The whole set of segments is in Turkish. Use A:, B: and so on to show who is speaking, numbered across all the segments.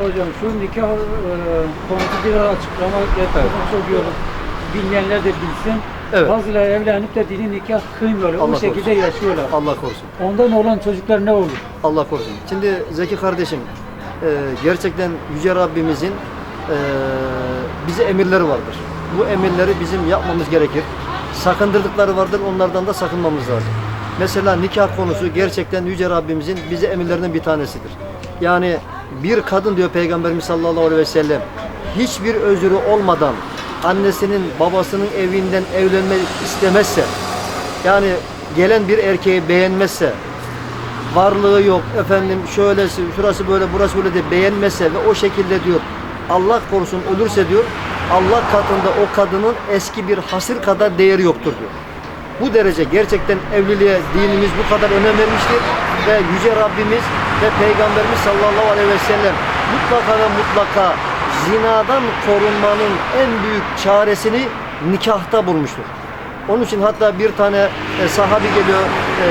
A: Hocam şu nikah e, konusu biraz açıklama çok iyi olur. Bilmeyenler de bilsin.
B: Evet.
A: Bazıları evlenip de dini nikah kıymıyorlar.
B: Allah
A: o şekilde
B: korusun.
A: yaşıyorlar.
B: Allah korusun.
A: Ondan olan çocuklar ne olur?
B: Allah korusun. Şimdi Zeki kardeşim e, gerçekten Yüce Rabbimizin e, bize emirleri vardır. Bu emirleri bizim yapmamız gerekir. Sakındırdıkları vardır. Onlardan da sakınmamız lazım. Mesela nikah konusu gerçekten Yüce Rabbimizin bize emirlerinden bir tanesidir. Yani bir kadın diyor Peygamberimiz sallallahu aleyhi ve sellem hiçbir özürü olmadan annesinin babasının evinden evlenmek istemezse yani gelen bir erkeği beğenmezse varlığı yok efendim şöylesi şurası böyle burası böyle de beğenmezse ve o şekilde diyor Allah korusun ölürse diyor Allah katında o kadının eski bir hasır kadar değeri yoktur diyor. Bu derece gerçekten evliliğe dinimiz bu kadar önem vermiştir ve Yüce Rabbimiz ve Peygamberimiz sallallahu aleyhi ve sellem mutlaka ve mutlaka zinadan korunmanın en büyük çaresini nikahta bulmuştur. Onun için hatta bir tane e, sahabi geliyor, e,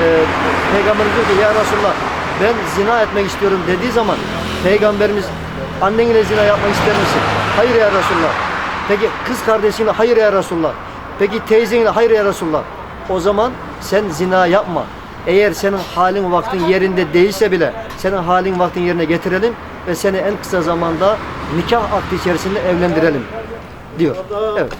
B: peygamberimiz diyor ki ya Resulallah ben zina etmek istiyorum dediği zaman peygamberimiz annenle zina yapmak ister misin? Hayır ya Resulallah. Peki kız kardeşinle hayır ya Resulallah. Peki teyzenle hayır ya Resulallah. O zaman sen zina yapma. Eğer senin halin vaktin yerinde değilse bile senin halin vaktin yerine getirelim ve seni en kısa zamanda nikah akdi içerisinde evlendirelim diyor. Evet.